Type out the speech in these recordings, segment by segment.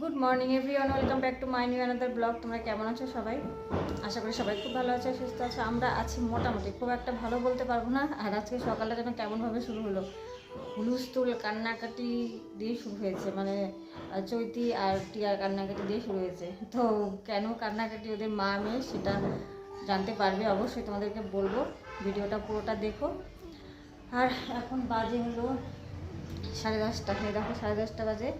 Good morning everyone welcome back to my new another blog তোমরা কেমন আছো সবাই? আশা করি সবাই খুব ভালো আছে, সুস্থ আছে। আমরা আছি মোটামুটি, খুব একটা ভালো বলতে পারব না। আর আজকে সকালটা যেন কেমনভাবে শুরু হলো। হুলুস্থুল কান্নাকাটি দিয়ে শুরু হয়েছে। মানে চৈতি আর টিয়ার কান্নাকাটি দিয়ে শুরু হয়েছে। তো কেন কান্নাকাটি ওদের মা মেয়ে সেটা জানতে পারবে অবশ্যই তোমাদেরকে বলব। ভিডিওটা পুরোটা দেখো। আর এখন বাজে হলো সাড়ে দশটা। দেখো সাড়ে দশটা বাজে।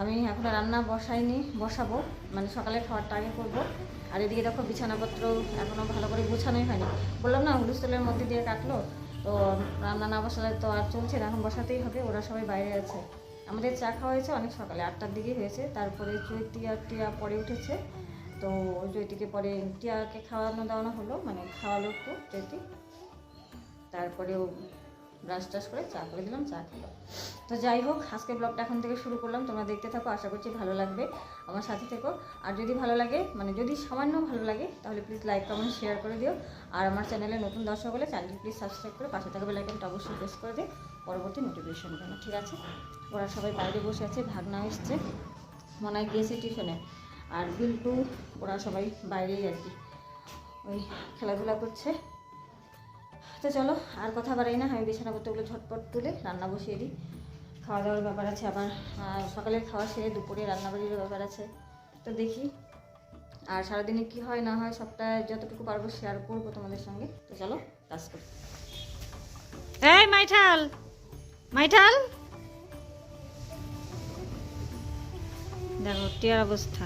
আমি এখন রান্না বসাইনি, বসাবো। মানে সকালে খাবারটা আগে করব। আর এদিকে দেখো বিছানাপত্র এখনও ভালো করে গোছানোই হয়নি। বললাম না হুলুস্থলের মধ্যে দিয়ে কাটলো। তো রান্না না বসালে তো আর চলছে না, এখন বসাতেই হবে, ওরা সবাই বাইরে আছে। আমাদের চা খাওয়া হয়েছে অনেক সকালে, আটটার দিকেই হয়েছে। তারপরে চৈতি আর টিয়া পরে উঠেছে। তো চৈতিকে পরে টিয়াকে খাওয়ানো দাওয়ানো হলো মানে খাওয়ালো একটু, চৈতি। তারপরেও ব্রাশ টাশ করে চা করে দিলাম, চা খেলো। তো যাই হোক আজকে ব্লগটা এখন থেকে শুরু করলাম। তোমরা দেখতে থাকো, আশা করছি ভালো লাগবে। আমার সাথে থেকো। আর যদি ভালো লাগে মানে যদি সামান্য ভালো লাগে, তাহলে প্লিজ লাইক কমেন্ট শেয়ার করে দিও। আর আমার চ্যানেলে নতুন দর্শক হলে চ্যানেলটি প্লিজ সাবস্ক্রাইব করে পাশে থাকা বেলাইকনটা অবশ্যই প্রেস করে দিও। পরবর্তী নোটিফিকেশন জন্য ঠিক আছে? ওরা সবাই বাইরে বসে আছে, ভাগনা এসছে, মনে হয় গিয়েছে টিউশনে আর বিল্টু, ওরা সবাই বাইরেই আর কি। ওই খেলাধুলা করছে। তো চলো, আর কথা বাড়াই না, আমি বিছানাপত্রগুলো ঝটপট তুলে রান্না বসিয়ে দিই। খাওয়া দাওয়ার ব্যাপার আছে আবার সকালের খাওয়া সেরে দুপুরে রান্নাবাড়ির ব্যাপার আছে। তো দেখি, আর সারাদিনে কি হয় না হয় সবটা যতটুকু পারব শেয়ার করব তোমাদের সঙ্গে। তো চলো, কাজ করি। এই মাইঠাল মাইঠাল? দেখো, টিয়ার অবস্থা।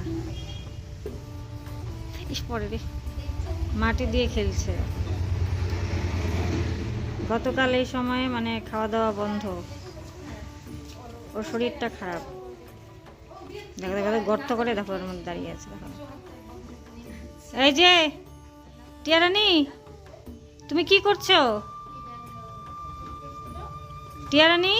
ইস, পরে রে। মাটি দিয়ে খেলছে। গতকাল এই সময়ে মানে খাওয়া দাওয়া বন্ধ। ওর শরীরটা খারাপ। দেখো দেখো গর্ত করে দেখো ওর মধ্যে দাঁড়িয়ে আছে, দেখো। এই যে, টিয়ারানি, তুমি কি করছ? টিয়ারানি?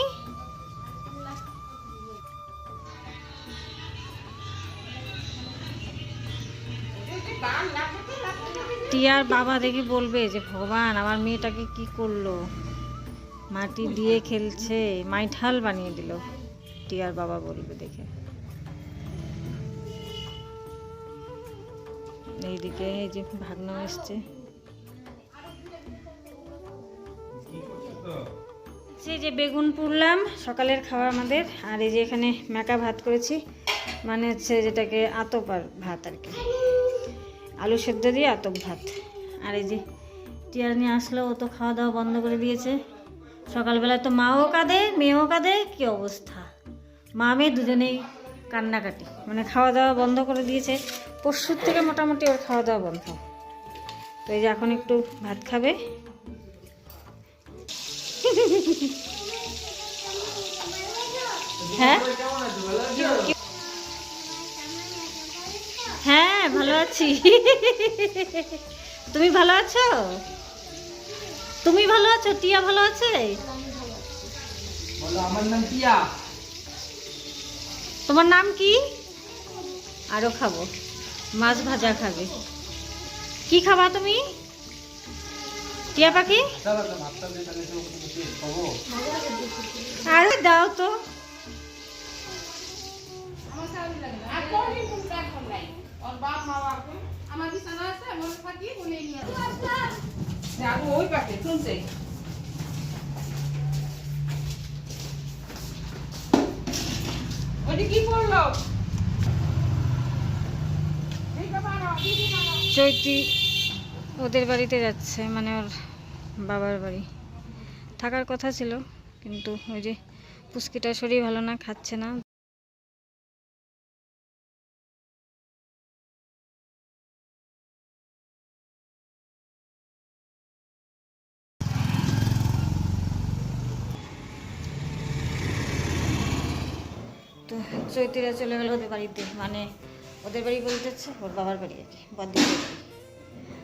টিয়ার বাবা দেখি বলবে যে, ভগবান, আমার মেয়েটাকে কি করল? মাটি দিয়ে খেলছে, মাইঠাল বানিয়ে দিল টিয়ার বাবা বলবে দেখে। এইদিকে এই যে ভাগনা এসছে। সেই যে বেগুন পুড়লাম, সকালের খাওয়া আমাদের। আর এই যে এখানে মেকা ভাত করেছি মানে হচ্ছে যেটাকে আতপার ভাত আর কি। আলু সেদ্ধ দিয়ে আতক ভাত। আর এই যে টিয়ার নিয়ে আসলো, ও তো খাওয়া দাওয়া বন্ধ করে দিয়েছে। সকালবেলা তো মাও কাঁদে, মেয়েও কাঁদে, কি অবস্থা? মা মেয়ে দুজনেই কান্নাকাটি। মানে খাওয়া দাওয়া বন্ধ করে দিয়েছে। পরশুর থেকে মোটামুটি ওর খাওয়া দাওয়া বন্ধ। তো এই যে এখন একটু ভাত খাবে। হ্যাঁ? হ্যাঁ ভালো আছি। তুমি ভালো আছো? তুমি ভালো আছো? টিয়া ভালো আছে? আমার নাম টিয়া। তোমার নাম কি? আরও খাব। মাছ ভাজা খাবে। কি খাবা তুমি? টিয়া পাখি? চলো তো। ওই পাশে শুনছে? কি করল? চৈতি ওদের বাড়িতে যাচ্ছে মানে ওর বাবার বাড়ি। থাকার কথা ছিল কিন্তু ওই যে পুচকিটা শরীর ভালো না খাচ্ছে না। তো চৈতিরা চলে গেল ওদের বাড়িতে। মানে ওদের বাড়ি বলতে হচ্ছে ওর বাবার বাড়ি আর কি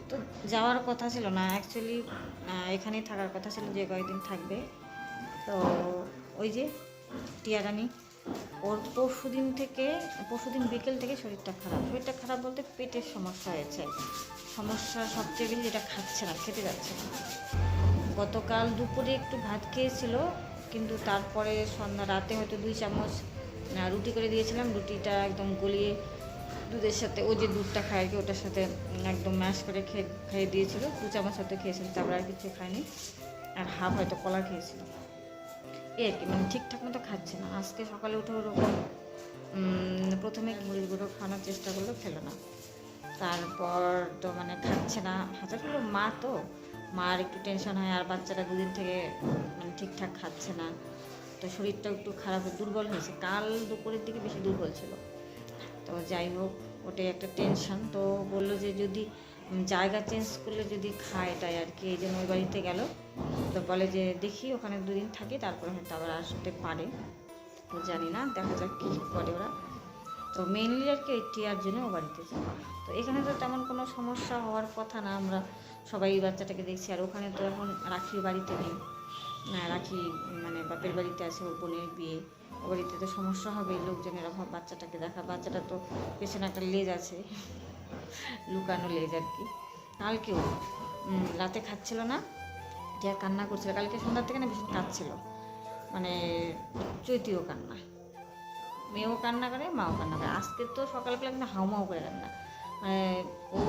তো যাওয়ার কথা ছিল না অ্যাকচুয়ালি এখানেই থাকার কথা ছিল যে কয়েকদিন থাকবে। তো ওই যে টিয়ারানি ওর পরশু দিন থেকে পরশু দিন বিকেল থেকে শরীরটা খারাপ। শরীরটা খারাপ বলতে পেটের সমস্যা হয়েছে। সমস্যা সবচেয়ে বেশি যেটা খাচ্ছে না, খেতে যাচ্ছে না। গতকাল দুপুরে একটু ভাত খেয়েছিল, কিন্তু তারপরে সন্ধ্যা রাতে হয়তো দুই চামচ রুটি করে দিয়েছিলাম, রুটিটা একদম গলিয়ে দুধের সাথে ও যে দুধটা খায় আর কি, ওটার সাথে একদম ম্যাশ করে খেয়ে খেয়ে দিয়েছিল, দু চামচ সাথে খেয়েছিল, তারপর আর কিছু খায়নি, আর হাফ হয়তো কলা খেয়েছিল। এই আর কি মানে ঠিকঠাক মতো খাচ্ছে না। আজকে সকালে উঠে ওরকম প্রথমে মুড়ির গুঁড়ো খাওয়ানোর চেষ্টা করল, খেলো না। তারপর তো মানে খাচ্ছে না হাজার হলো মা তো মার একটু টেনশন হয়, আর বাচ্চাটা দুদিন থেকে মানে ঠিকঠাক খাচ্ছে না। তো শরীরটা একটু খারাপ, দুর্বল হয়েছে। কাল দুপুরের দিকে বেশি দুর্বল ছিল। তো যাই হোক, ওটাই একটা টেনশন তো বলল যে যদি জায়গা চেঞ্জ করলে যদি খায় এটাই আর কি। এই জন্য ওই বাড়িতে গেল, তো বলে যে দেখি ওখানে দুদিন থাকি, তারপরে হয়তো আবার আসতে পারে। তো জানি না, দেখা যাক কী করে ওরা। তো মেনলি আর কি টিয়ার জন্য ও বাড়িতে যাওয়া তো এখানে তো তেমন কোনো সমস্যা হওয়ার কথা না, আমরা সবাই বাচ্চাটাকে দেখছি। আর ওখানে তো এখন রাখির বাড়িতে নেই। রাখি মানে বাপের বাড়িতে আছে ওর বোনের বিয়ে। ও বাড়িতে তো সমস্যা হবে, লোকজনের অভাব, বাচ্চাটাকে দেখা, বাচ্চাটা তো পেছনে একটা লেজ আছে। লুকানো লেজ আর কি। কালকেও রাতে খাচ্ছিল না টিয়া কান্না করছিল। কালকে সন্ধ্যার থেকে না ভীষণ কাঁদছিল। মানে চৈতিও কান্না। মেয়েও কান্না করে, মাও কান্না করে। আজকে তো সকালবেলা কিন্তু হাউমাউ করে কান্না মানে ও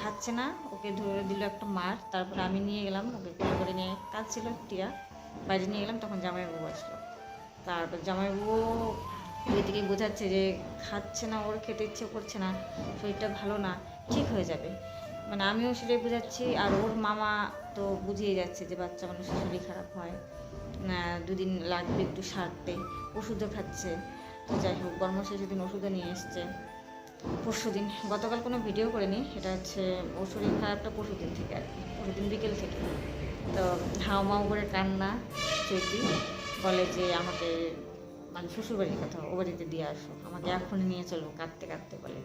খাচ্ছে না, ওকে ধরে দিল একটা মার, তারপরে আমি নিয়ে গেলাম, ওকে করে নিয়ে কাঁদছিল টিয়া, বাইরে নিয়ে গেলাম, তখন জামাইবাবু আসলো। তারপর জামাইবাবু ওইদিকে বোঝাচ্ছে যে খাচ্ছে না, ওর খেতে ইচ্ছে করছে না, শরীরটা ভালো না, ঠিক হয়ে যাবে। মানে আমিও সেটাই বোঝাচ্ছি, আর ওর মামা তো বুঝিয়ে যাচ্ছে যে বাচ্চা মানুষের শরীর খারাপ হয় দুদিন লাগবে একটু সারতে, ওষুধও খাচ্ছে। তো যাই হোক বর্মশেষ দিন ওষুধও নিয়ে এসছে। পরশু দিন গতকাল কোনো ভিডিও করিনি, সেটা হচ্ছে ওর শরীর খারাপটা পরশু দিন থেকে আর কি পরশু দিন বিকেল থেকে। তো হাও মাও করে কান্না, চৈতি, বলে যে আমাকে মানে শ্বশুরবাড়ির কথা, ও বাড়িতে দিয়ে আসো, আমাকে এখনই নিয়ে চলো, কাঁদতে কাঁদতে বলে।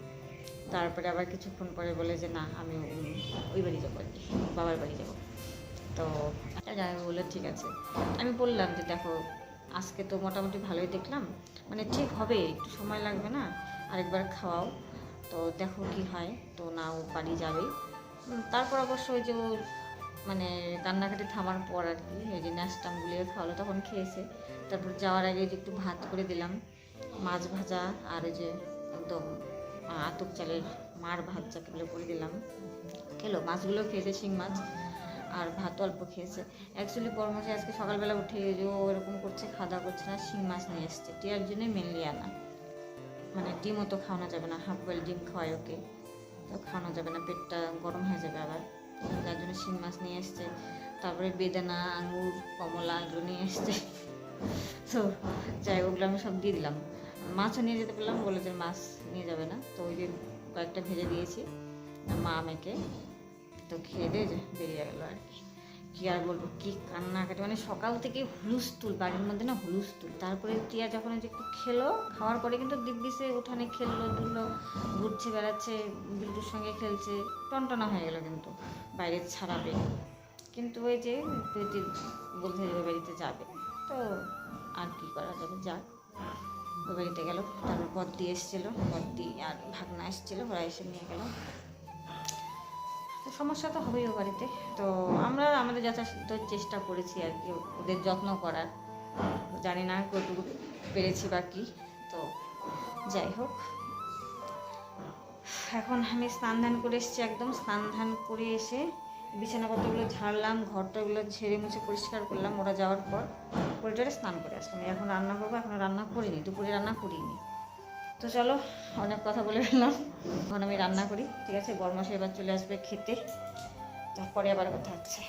তারপরে আবার কিছুক্ষণ পরে বলে যে, না, আমি ওই- বাড়ি যাব আর কি, বাবার বাড়ি যাব। তো যাই হোক, বলল, ঠিক আছে। আমি বললাম যে, দেখো, আজকে তো মোটামুটি ভালোই দেখলাম। মানে ঠিক হবে, একটু সময় লাগবে না, আরেকবার খাওয়াও। তো দেখো কি হয়, তো না ও বাড়ি যাবে। তারপর অবশ্য ওই যে ওর মানে কান্নাকাটি থামার পর আর কি এই যে ন্যাস্টাম গুলিয়ে খাওয়ালো, তখন খেয়েছে। তারপর যাওয়ার আগে যে একটু ভাত করে দিলাম, মাছ ভাজা আর ওই যে একদম আতপ চালের মার ভাত যাকে করে দিলাম। খেলো মাছগুলো খেয়েছে, শিং মাছ, আর ভাত অল্প খেয়েছে। অ্যাকচুয়ালি পরমাসে আজকে সকালবেলা উঠে যে ও এরকম করছে, খাওয়া দাওয়া করছে না, শিং মাছ নিয়ে এসছে। টিয়ার জন্য মেনলি আনা। মানে ডিমও তো খাওয়ানো যাবে না হাফ বয়েল ডিম খাওয়াই ওকে। তো খাওয়ানো যাবে না, পেটটা গরম হয়ে যাবে আবার। যার জন্য শিং মাছ নিয়ে এসছে, তারপরে বেদানা, আঙুর, কমলা এগুলো নিয়ে এসছে। তো যাই ওগুলো আমি সব দিয়ে দিলাম। মাছও নিয়ে যেতে পারলাম বলে যে মাছ নিয়ে যাবে না। তো ওই যে কয়েকটা ভেজে দিয়েছি, মা আমাকে তো খেয়ে দিয়ে বেরিয়ে গেলো আর কি। কী আর বলব, কি কান্নাকাটি মানে সকাল থেকে হুলুস্থুল বাড়ির মধ্যে না হুলুস্থুল তারপরে টিয়া যখন যে একটু খেলো, খাওয়ার পরে কিন্তু দিব্যিসে উঠানে খেললো, দুললো, ঘুরছে, বেড়াচ্ছে, বিল্টুর সঙ্গে খেলছে, টনটনা হয়ে গেলো কিন্তু, বাইরে ছাড়াবে। কিন্তু ওই যে যে বলতে ওই বাড়িতে যাবে। তো আর কি করা যাবে, যাক। ওই বাড়িতে গেল, তারপর বদ্দি এসেছিল, বদ্দি আর ভাগনা এসেছিল, ওরা এসে নিয়ে গেল। সমস্যা তো হবেই ও বাড়িতে। তো আমরা আমাদের যথাসাধ্য চেষ্টা করেছি আর কি ওদের যত্ন করার। জানি না কতটুকু পেরেছি বা কি। তো যাই হোক। এখন আমি স্নান ধান করে এসেছি, একদম স্নান ধান করে এসে বিছানাপত্রগুলো ঝাড়লাম, ঘরটাগুলো ঝেড়ে মুছে পরিষ্কার করলাম, ওরা যাওয়ার পর করে স্নান করে আসলাম। এখন রান্না করব, এখন রান্না করিনি, দুপুরে রান্না করিনি। তো চলো, অনেক কথা বলে ফেললাম। এখন আমি রান্না করি, ঠিক আছে? গরমাসে এবার চলে আসবে খেতে। তারপরে আবার কথা হচ্ছে।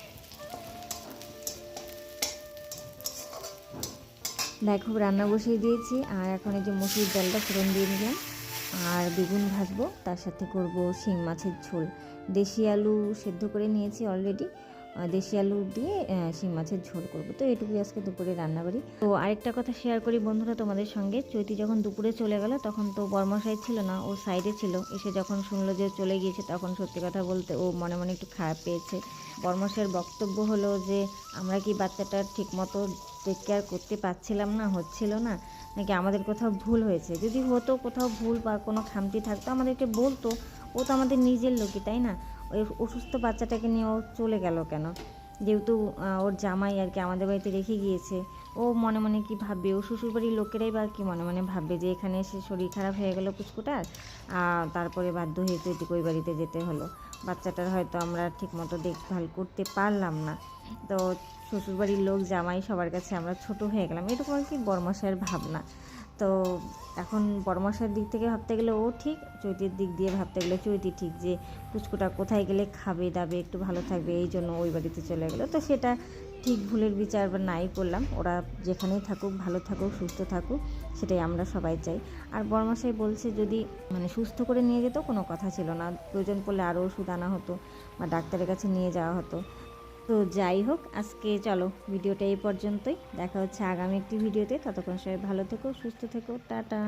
দেখো, রান্না বসিয়ে দিয়েছি, আর এখন এই যে মুসুরির ডালটা ফোড়ন দিয়ে নিলাম আর বেগুন ভাজবো, তার সাথে করব শিং মাছের ঝোল। দেশি আলু সেদ্ধ করে নিয়েছি অলরেডি দেশি আলু দিয়ে শিং মাছের ঝোল করব। তো এটুকুই আজকে দুপুরে রান্না করি তো আরেকটা কথা শেয়ার করি বন্ধুরা তোমাদের সঙ্গে। চৈতি যখন দুপুরে চলে গেল, তখন তো বর্মশাই ছিল না, ও সাইডে ছিল। এসে যখন শুনলো যে চলে গিয়েছে, তখন সত্যি কথা বলতে ও মনে মনে একটু খারাপ পেয়েছে। বর্মশের বক্তব্য হলো যে, আমরা কি বাচ্চাটার ঠিক মতো টেক কেয়ার করতে পারছিলাম না, হচ্ছিল না? নাকি আমাদের কোথাও ভুল হয়েছে? যদি হতো কোথাও ভুল বা কোনো খামতি থাকতো, আমাদেরকে বলতো। ও তো আমাদের নিজের লোকই, তাই না? ওই অসুস্থ বাচ্চাটাকে নিয়ে ও চলে গেল কেন? যেহেতু ওর জামাই আর কি আমাদের বাড়িতে রেখে গিয়েছে, ও মনে মনে কি ভাববে? ও শ্বশুরবাড়ির লোকেরাই বা কি মনে মনে ভাববে যে এখানে এসে শরীর খারাপ হয়ে গেল পুচকুটার? তারপরে বাধ্য হয়ে চৈতিক ওই বাড়িতে যেতে হলো। বাচ্চাটার হয়তো আমরা ঠিকমতো দেখভাল করতে পারলাম না। তো শ্বশুরবাড়ির লোক, জামাই সবার কাছে আমরা ছোট হয়ে গেলাম। এরকম আর কি বর্মশায়ের ভাবনা। তো এখন বর্মশার দিক থেকে ভাবতে গেলে ও ঠিক, চৈতির দিক দিয়ে ভাবতে গেলে চৈতি ঠিক যে পুচকুটা কোথায় গেলে খাবে, দাবে, একটু ভালো থাকবে, এই জন্য ওই বাড়িতে চলে গেলো। তো সেটা ঠিক ভুলের বিচার বা নাই করলাম, ওরা যেখানেই থাকুক, ভালো থাকুক, সুস্থ থাকুক, সেটাই আমরা সবাই চাই। আর বর্মাশাই বলছে যদি মানে সুস্থ করে নিয়ে যেত কোনো কথা ছিল না, প্রয়োজন পড়লে আরও ওষুধ আনা হতো বা ডাক্তারের কাছে নিয়ে যাওয়া হতো। তো যাই হোক, আজকে চলো ভিডিওটা এই পর্যন্তই। দেখা হচ্ছে আগামী একটি ভিডিওতে। ততক্ষণ সবাই ভালো থেকো, সুস্থ থেকো। টাটা।